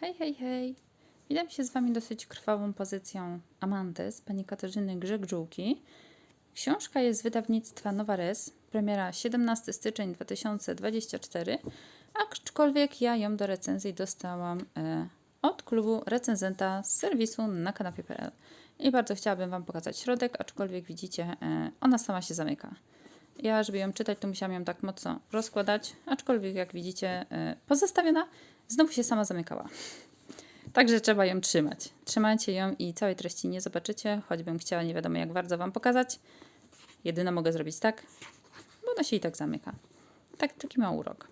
Hej, hej, hej. Witam się z Wami dosyć krwawą pozycją Amantes, pani Katarzyny Grzegżółki. Książka jest z wydawnictwa Nowa Res, premiera 17 styczeń 2024, aczkolwiek ja ją do recenzji dostałam e, od klubu recenzenta z serwisu na kanapie.pl. I bardzo chciałabym Wam pokazać środek, aczkolwiek widzicie, e, ona sama się zamyka. Ja, żeby ją czytać, to musiałam ją tak mocno rozkładać, aczkolwiek jak widzicie, e, pozostawiona, znowu się sama zamykała. Także trzeba ją trzymać. Trzymajcie ją i całej treści nie zobaczycie, choćbym chciała nie wiadomo jak bardzo Wam pokazać. Jedyno mogę zrobić tak, bo ona się i tak zamyka. Tak, taki ma urok.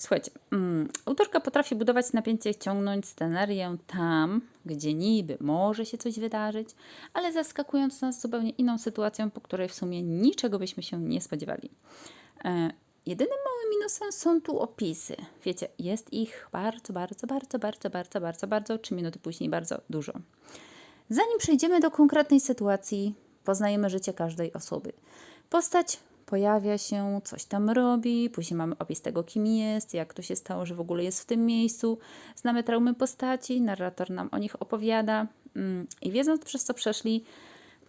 Słuchajcie, mm, autorka potrafi budować napięcie, ciągnąć scenerię tam, gdzie niby może się coś wydarzyć, ale zaskakując nas zupełnie inną sytuacją, po której w sumie niczego byśmy się nie spodziewali. E, jedynym minusem są tu opisy. Wiecie, jest ich bardzo, bardzo, bardzo, bardzo, bardzo, bardzo, bardzo, trzy minuty później bardzo dużo. Zanim przejdziemy do konkretnej sytuacji, poznajemy życie każdej osoby. Postać pojawia się, coś tam robi, później mamy opis tego, kim jest, jak to się stało, że w ogóle jest w tym miejscu. Znamy traumy postaci, narrator nam o nich opowiada mm, i wiedząc przez co przeszli,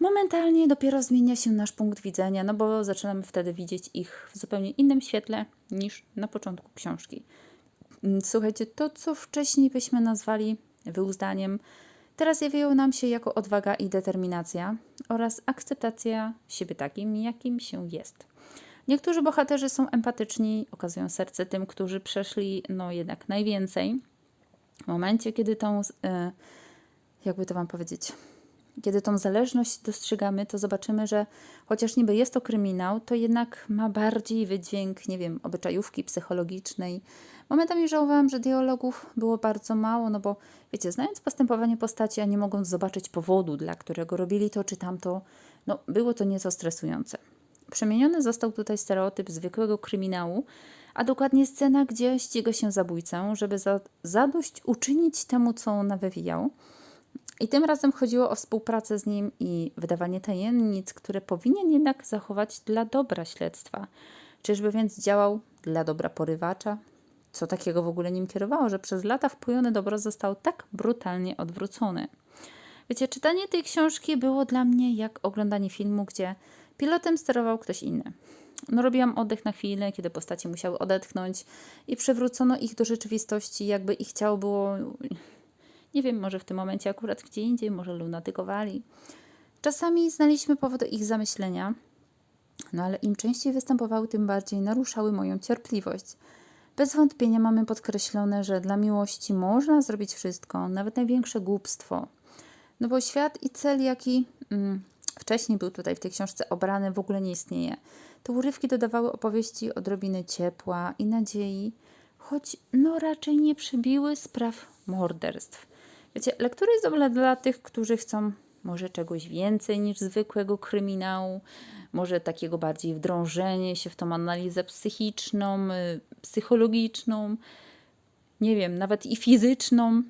momentalnie dopiero zmienia się nasz punkt widzenia, no bo zaczynamy wtedy widzieć ich w zupełnie innym świetle niż na początku książki. Mm, Słuchajcie, to co wcześniej byśmy nazwali wyuzdaniem, teraz jawiło nam się jako odwaga i determinacja oraz akceptacja siebie takim, jakim się jest. Niektórzy bohaterzy są empatyczni, okazują serce tym, którzy przeszli no jednak najwięcej. W momencie, kiedy tą, e, jakby to Wam powiedzieć, kiedy tą zależność dostrzegamy, to zobaczymy, że chociaż niby jest to kryminał, to jednak ma bardziej wydźwięk, nie wiem, obyczajówki psychologicznej. Momentami żałowałam, że dialogów było bardzo mało, no bo wiecie, znając postępowanie postaci, a nie mogąc zobaczyć powodu, dla którego robili to czy tamto, no było to nieco stresujące. Przemieniony został tutaj stereotyp zwykłego kryminału, a dokładnie scena, gdzie ściga się zabójcę, żeby za, zadość uczynić temu, co on wywijał. I tym razem chodziło o współpracę z nim i wydawanie tajemnic, które powinien jednak zachować dla dobra śledztwa. Czyżby więc działał dla dobra porywacza? Co takiego w ogóle nim kierowało, że przez lata wpojone dobro zostało tak brutalnie odwrócone? Wiecie, czytanie tej książki było dla mnie jak oglądanie filmu, gdzie pilotem sterował ktoś inny. No, robiłam oddech na chwilę, kiedy postacie musiały odetchnąć i przywrócono ich do rzeczywistości, jakby ich ciało było nie wiem, może w tym momencie akurat gdzie indziej, może lunatykowali. Czasami znaliśmy powody ich zamyślenia, no ale im częściej występowały, tym bardziej naruszały moją cierpliwość. Bez wątpienia mamy podkreślone, że dla miłości można zrobić wszystko, nawet największe głupstwo. No bo świat i cel, jaki mm, wcześniej był tutaj w tej książce obrany, w ogóle nie istnieje. Te urywki dodawały opowieści odrobiny ciepła i nadziei, choć no raczej nie przybiły spraw morderstw. Wiecie, lektura jest dobra dla tych, którzy chcą może czegoś więcej niż zwykłego kryminału, może takiego bardziej wdrążenie się w tą analizę psychiczną, y, psychologiczną, nie wiem, nawet i fizyczną,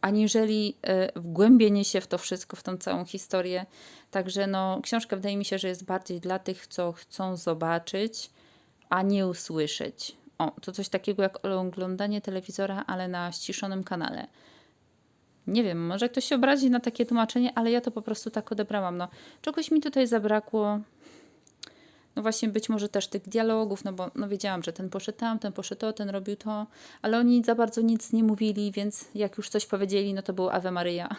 aniżeli y, wgłębienie się w to wszystko, w tą całą historię. Także no, książka wydaje mi się, że jest bardziej dla tych, co chcą zobaczyć, a nie usłyszeć. O, to coś takiego jak oglądanie telewizora, ale na ściszonym kanale. Nie wiem, może ktoś się obrazi na takie tłumaczenie, ale ja to po prostu tak odebrałam. No, czegoś mi tutaj zabrakło. No właśnie być może też tych dialogów, no bo no wiedziałam, że ten poszedł tam, ten poszedł to, ten robił to, ale oni za bardzo nic nie mówili, więc jak już coś powiedzieli, no to było Ave Maria.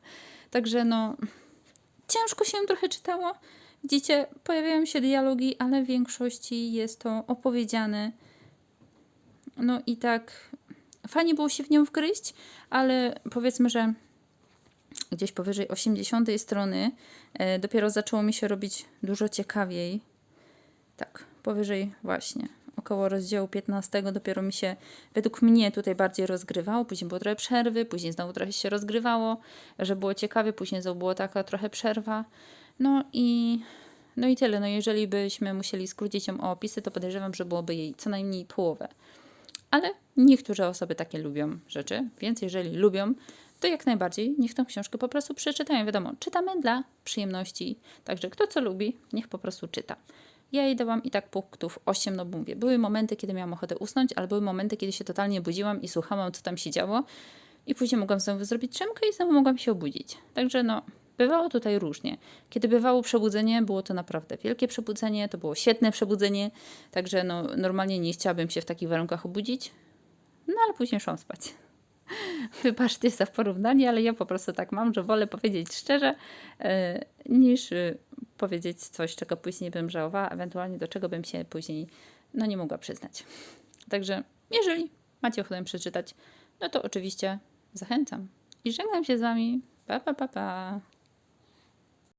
Także no, ciężko się trochę czytało. Widzicie, pojawiają się dialogi, ale w większości jest to opowiedziane. No i tak fajnie było się w nią wgryźć, ale powiedzmy, że gdzieś powyżej 80 strony e, dopiero zaczęło mi się robić dużo ciekawiej. Tak, powyżej właśnie około rozdziału 15 dopiero mi się według mnie tutaj bardziej rozgrywało, później było trochę przerwy, później znowu trochę się rozgrywało, że było ciekawie, później znowu była taka trochę przerwa. No i no i tyle. No jeżeli byśmy musieli skrócić ją o opisy, to podejrzewam, że byłoby jej co najmniej połowę. Ale niektóre osoby takie lubią rzeczy, więc jeżeli lubią, to jak najbardziej niech tą książkę po prostu przeczytają. Wiadomo, czytamy dla przyjemności, także kto co lubi, niech po prostu czyta. Ja jej dałam i tak punktów 8, no bo mówię, były momenty, kiedy miałam ochotę usnąć, ale były momenty, kiedy się totalnie budziłam i słuchałam, co tam się działo. i później mogłam znowu zrobić drzemkę i znowu mogłam się obudzić. Także no, bywało tutaj różnie. Kiedy bywało przebudzenie, było to naprawdę wielkie przebudzenie, to było świetne przebudzenie, także no, normalnie nie chciałabym się w takich warunkach obudzić, no ale później szłam spać. Wybaczcie za porównanie, ale ja po prostu tak mam, że wolę powiedzieć szczerze, e, niż y, powiedzieć coś, czego później bym żałowała, ewentualnie do czego bym się później no, nie mogła przyznać. Także jeżeli macie ochotę przeczytać, no to oczywiście zachęcam. I żegnam się z Wami. Pa, pa, pa, pa.